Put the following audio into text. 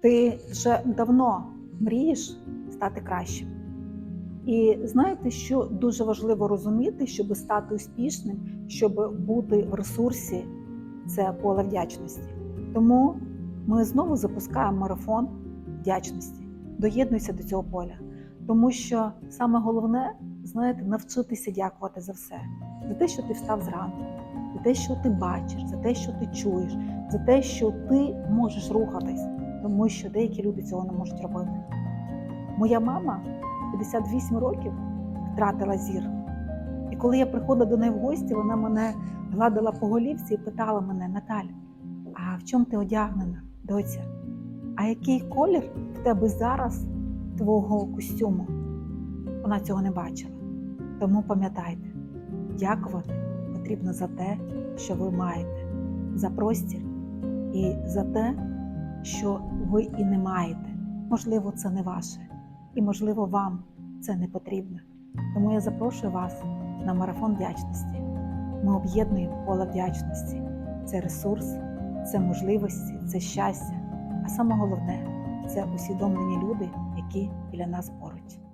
Ти вже давно мрієш стати кращим. І знаєте, що дуже важливо розуміти, щоб стати успішним, щоб бути в ресурсі, це поле вдячності. Тому ми знову запускаємо марафон вдячності. Доєднуйся до цього поля. Тому що саме головне, знаєте, навчитися дякувати за все, за те, що ти встав зранку, за те, що ти бачиш, за те, що ти чуєш, за те, що ти можеш рухатись, тому що деякі люди цього не можуть робити. Моя мама 58 років втратила зір. І коли я приходила до неї в гості, вона мене гладила по голівці і питала мене: Наталя, а в чому ти одягнена, доця? А який колір в тебе зараз твого костюму? Вона цього не бачила. Тому пам'ятайте, дякувати потрібно за те, що ви маєте, за простір і за те, що ви і не маєте. Можливо, це не ваше, і можливо, вам це не потрібно. Тому я запрошую вас на марафон вдячності. Ми об'єднуємо поле вдячності. Це ресурс, це можливості, це щастя. А саме головне це усвідомлені люди, які біля нас поруч.